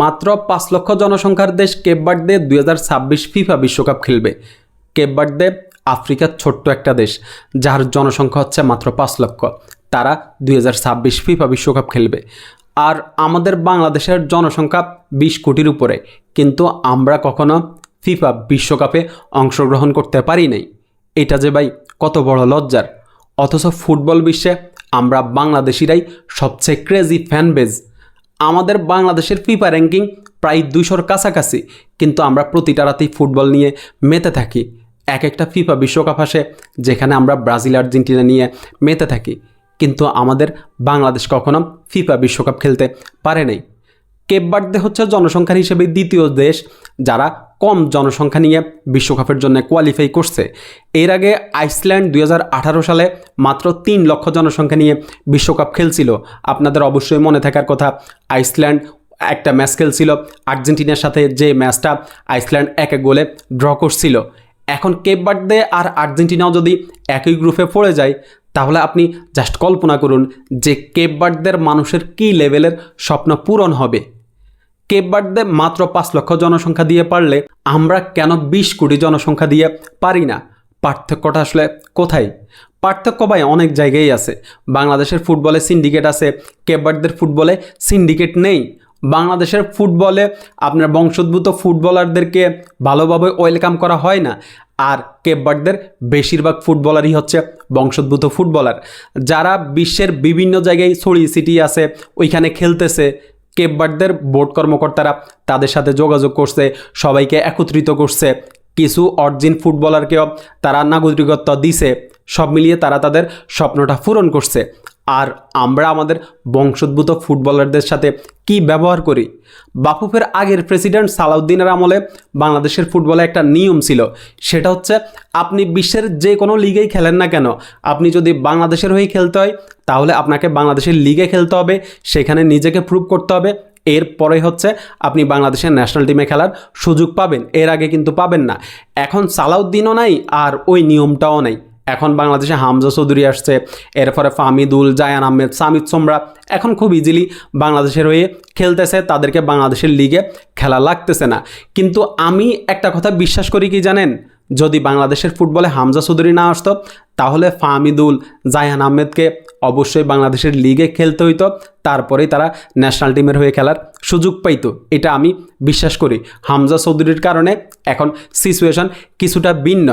মাত্র পাঁচ লক্ষ জনসংখ্যার দেশ কেপবার্ডে দুই হাজার ছাব্বিশ ফিফা বিশ্বকাপ খেলবে। কেপবার্ডে আফ্রিকার ছোট্ট একটা দেশ, যার জনসংখ্যা হচ্ছে মাত্র পাঁচ লক্ষ। তারা দুই হাজার ছাব্বিশ ফিফা বিশ্বকাপ খেলবে। আর আমাদের বাংলাদেশের জনসংখ্যা বিশ কোটির উপরে, কিন্তু আমরা কখনো ফিফা বিশ্বকাপে অংশগ্রহণ করতে পারি নাই। এটা যে ভাই, কত বড় লজ্জার। অথচ ফুটবল বিশ্বে আমরা বাংলাদেশিরাই সবচেয়ে ক্রেজি ফ্যান বেজ আমাদের বাংলাদেশের ফিফা র্যাঙ্কিং প্রায় দুইশোর কাছাকাছি, কিন্তু আমরা প্রতিটা রাতেই ফুটবল নিয়ে মেতে থাকি। এক একটা ফিফা বিশ্বকাপ আসে, যেখানে আমরা ব্রাজিল, আর্জেন্টিনা নিয়ে মেতে থাকি। কিন্তু আমাদের বাংলাদেশ কখনো ফিফা বিশ্বকাপ খেলতে পারে নাই। কেপবার্দে হচ্ছে জনসংখ্যার হিসেবে দ্বিতীয় দেশ, যারা কম জনসংখ্যা নিয়ে বিশ্বকাপের জন্য কোয়ালিফাই করছে। এর আগে আইসল্যান্ড দুই হাজার আঠারো সালে মাত্র তিন লক্ষ জনসংখ্যা নিয়ে বিশ্বকাপ খেলছিল। আপনাদের অবশ্যই মনে থাকার কথা, আইসল্যান্ড একটা ম্যাচ খেলছিল। আর্জেন্টিনার সাথে যে ম্যাচটা আইসল্যান্ড এক এক গোলে ড্র করছিল। এখন কেপবার্ডে আর আর্জেন্টিনাও যদি একই গ্রুপে পড়ে যায়, তাহলে আপনি জাস্ট কল্পনা করুন যে কেপবার্ডদের মানুষের কী লেভেলের স্বপ্ন পূরণ হবে। কেপবার্ডে মাত্র পাঁচ লক্ষ জনসংখ্যা দিয়ে পারলে আমরা কেন বিশ কোটি জনসংখ্যা দিয়ে পারি না? পার্থক্যটা আসলে কোথায়? পার্থক্য ভাই অনেক জায়গায় আছে। বাংলাদেশের ফুটবলে সিন্ডিকেট আছে কেপবার্ডদের ফুটবলে সিন্ডিকেট নেই। বাংলাদেশের ফুটবলে আপনার বংশোদ্ভূত ফুটবলারদেরকে ভালোভাবে ওয়েলকাম করা হয় না। আর কেপবার্ডদের বেশিরভাগ ফুটবলারই হচ্ছে বংশোদ্ভূত ফুটবলার। যারা বিশ্বের বিভিন্ন জায়গায় ছড়িয়ে সিটি আছে, ওইখানে খেলতেছে কেপবার্ডদের বোর্ড কর্মকর্তারা তাদের সাথে যোগাযোগ করছে, সবাইকে একত্রিত করছে। কিছু অর্জিন ফুটবলারকেও তারা নাগরিকত্ব দিছে। সব মিলিয়ে তারা তাদের স্বপ্নটা পূরণ করছে। আর আমরা আমাদের বংশোদ্ভূত ফুটবলারদের সাথে কি ব্যবহার করি? বাফুফের আগের প্রেসিডেন্ট সালাউদ্দিনের আমলে বাংলাদেশের ফুটবলে একটা নিয়ম ছিল। সেটা হচ্ছে আপনি বিশ্বের যে কোনো লিগেই খেলেন না কেন, আপনি যদি বাংলাদেশের হয়ে খেলতে হয়, তাহলে আপনাকে বাংলাদেশের লিগে খেলতে হবে, সেখানে নিজেকে প্রুভ করতে হবে। এরপরে হচ্ছে আপনি বাংলাদেশের ন্যাশনাল টিমে খেলার সুযোগ পাবেন। এর আগে কিন্তু পাবেন না। এখন সালাউদ্দিনও নাই আর ওই নিয়মটাও নাই। এখন বাংলাদেশে হামজা চৌধুরী আসছে, এরপরে ফামিদুল, জায়ান আহমেদ, সামিদ সোমরা। এখন খুব ইজিলি বাংলাদেশের হয়ে খেলতেছে, তাদেরকে বাংলাদেশের লিগে খেলা লাগতেছে না। কিন্তু আমি একটা কথা বিশ্বাস করি কি জানেন? যদি বাংলাদেশের ফুটবলে হামজা চৌধুরী না আসতো, তাহলে ফামিদুল, জায়ান আহমেদকে অবশ্যই বাংলাদেশের লিগে খেলতে হইতো, তারপরেই তারা ন্যাশনাল টিমের হয়ে খেলার সুযোগ পাইতো। এটা আমি বিশ্বাস করি। হামজা চৌধুরীর কারণে এখন সিচুয়েশন কিছুটা ভিন্ন।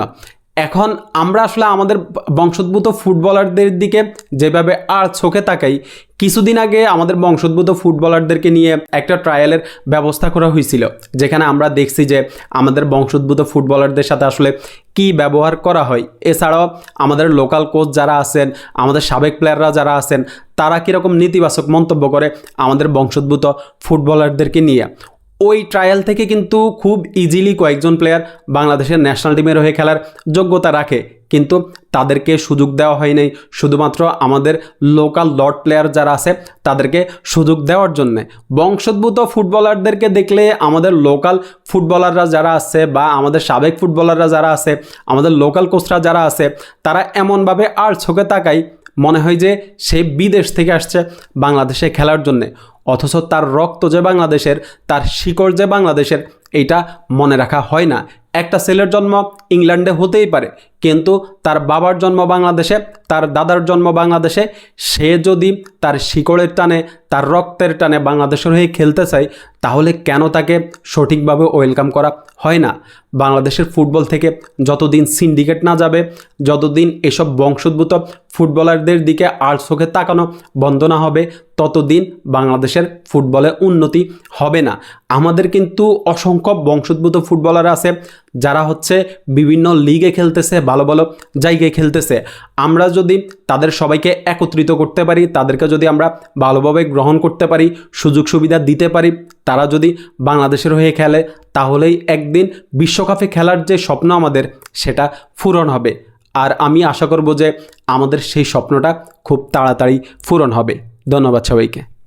এখন আমরা আসলে আমাদের বংশোদ্ভূত ফুটবলারদের দিকে যেভাবে আর চোখে তাকাই, কিছুদিন আগে আমাদের বংশোদ্ভূত ফুটবলারদেরকে নিয়ে একটা ট্রায়ালের ব্যবস্থা করা হয়েছিল, যেখানে আমরা দেখছি যে আমাদের বংশোদ্ভূত ফুটবলারদের সাথে আসলে কি ব্যবহার করা হয়। এছাড়াও আমাদের লোকাল কোচ যারা আছেন, আমাদের সাবেক প্লেয়াররা যারা আছেন, তারা কীরকম নেতিবাচক মন্তব্য করে আমাদের বংশোদ্ভূত ফুটবলারদেরকে নিয়ে। ওই ট্রায়াল থেকে কিন্তু খুব ইজিলি কয়েকজন প্লেয়ার বাংলাদেশের ন্যাশনাল টিমের হয়ে খেলার যোগ্যতা রাখে। কিন্তু তাদেরকে সুযোগ দেওয়া হয় নাই। শুধুমাত্র আমাদের লোকাল লর্ড প্লেয়ার যারা আছে, তাদেরকে সুযোগ দেওয়ার জন্যে। বংশোদ্ভূত ফুটবলারদেরকে দেখলে আমাদের লোকাল ফুটবলাররা যারা আছে বা আমাদের সাবেক ফুটবলাররা যারা আছে, আমাদের লোকাল কোচরা যারা আছে, তারা এমনভাবে আর চোখে তাকায়। মনে হয় যে সে বিদেশ থেকে আসছে বাংলাদেশে খেলার জন্যে। অথচ তার রক্ত যে বাংলাদেশের, তার শিকড় যে বাংলাদেশের, এইটা মনে রাখা হয় না। একটা ছেলের জন্ম ইংল্যান্ডে হতেই পারে, কিন্তু তার বাবার জন্ম বাংলাদেশে, তার দাদার জন্ম বাংলাদেশে, সে যদি তার শিকড়ের টানে, তার রক্তের টানে বাংলাদেশের হয়ে খেলতে চায়, তাহলে কেন তাকে সঠিকভাবে ওয়েলকাম করা হয় না? বাংলাদেশের ফুটবল থেকে যতদিন সিন্ডিকেট না যাবে, যতদিন এসব বংশোদ্ভূত ফুটবলারদের দিকে আর চোখে তাকানো বন্ধ না হবে, ততদিন বাংলাদেশের ফুটবলে উন্নতি হবে না। আমাদের কিন্তু অসংখ্য বংশোদ্ভূত ফুটবলার আছে, যারা হচ্ছে বিভিন্ন লিগে খেলতেছে, ভালো ভালো জায়গায় খেলতেছে। আমরা যদি তাদের সবাইকে একত্রিত করতে পারি, তাদেরকে যদি আমরা ভালোভাবে গ্রহণ করতে পারি, সুযোগ সুবিধা দিতে পারি, তারা যদি বাংলাদেশের হয়ে খেলে, তাহলেই একদিন বিশ্বকাপে খেলার যে স্বপ্ন আমাদের, সেটা পূরণ হবে। আর আমি আশা করব যে আমাদের সেই স্বপ্নটা খুব তাড়াতাড়ি পূরণ হবে। ধন্যবাদ সবাইকে।